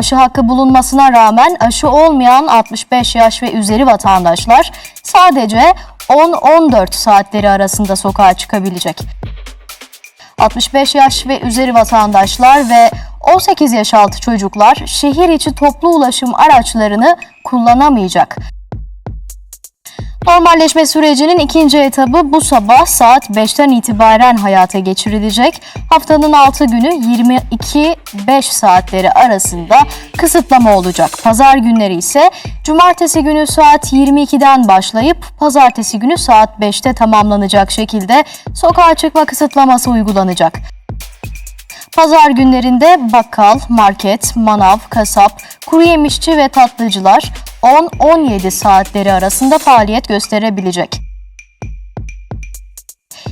Aşı hakkı bulunmasına rağmen aşı olmayan 65 yaş ve üzeri vatandaşlar sadece 10-14 saatleri arasında sokağa çıkabilecek. 65 yaş ve üzeri vatandaşlar ve 18 yaş altı çocuklar şehir içi toplu ulaşım araçlarını kullanamayacak. Normalleşme sürecinin ikinci etabı bu sabah saat 5'ten itibaren hayata geçirilecek. Haftanın 6 günü 22-5 saatleri arasında kısıtlama olacak. Pazar günleri ise cumartesi günü saat 22'den başlayıp pazartesi günü saat 5'te tamamlanacak şekilde sokağa çıkma kısıtlaması uygulanacak. Pazar günlerinde bakkal, market, manav, kasap, kuru yemişçi ve tatlıcılar 10-17 saatleri arasında faaliyet gösterebilecek.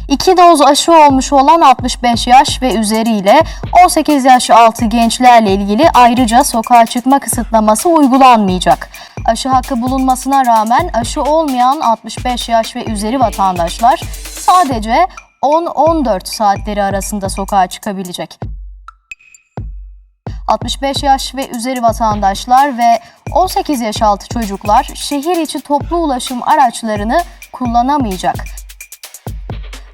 İki doz aşı olmuş olan 65 yaş ve üzeriyle 18 yaş altı gençlerle ilgili ayrıca sokağa çıkma kısıtlaması uygulanmayacak. Aşı hakkı bulunmasına rağmen aşı olmayan 65 yaş ve üzeri vatandaşlar sadece 10-14 saatleri arasında sokağa çıkabilecek. 65 yaş ve üzeri vatandaşlar ve 18 yaş altı çocuklar şehir içi toplu ulaşım araçlarını kullanamayacak.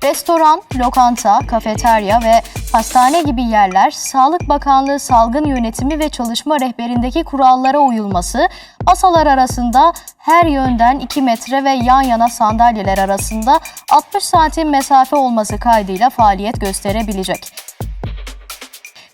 Restoran, lokanta, kafeterya ve hastane gibi yerler Sağlık Bakanlığı salgın yönetimi ve çalışma rehberindeki kurallara uyulması, masalar arasında her yönden 2 metre ve yan yana sandalyeler arasında 60 santim mesafe olması kaydıyla faaliyet gösterebilecek.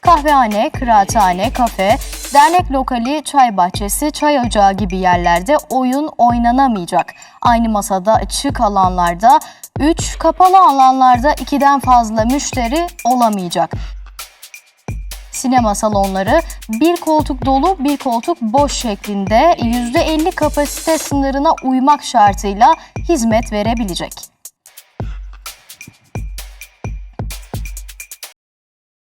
Kahvehane, kıraathane, kafe, dernek lokali, çay bahçesi, çay ocağı gibi yerlerde oyun oynanamayacak. Aynı masada açık alanlarda 3, kapalı alanlarda 2'den fazla müşteri olamayacak. Sinema salonları bir koltuk dolu bir koltuk boş şeklinde %50 kapasite sınırına uymak şartıyla hizmet verebilecek.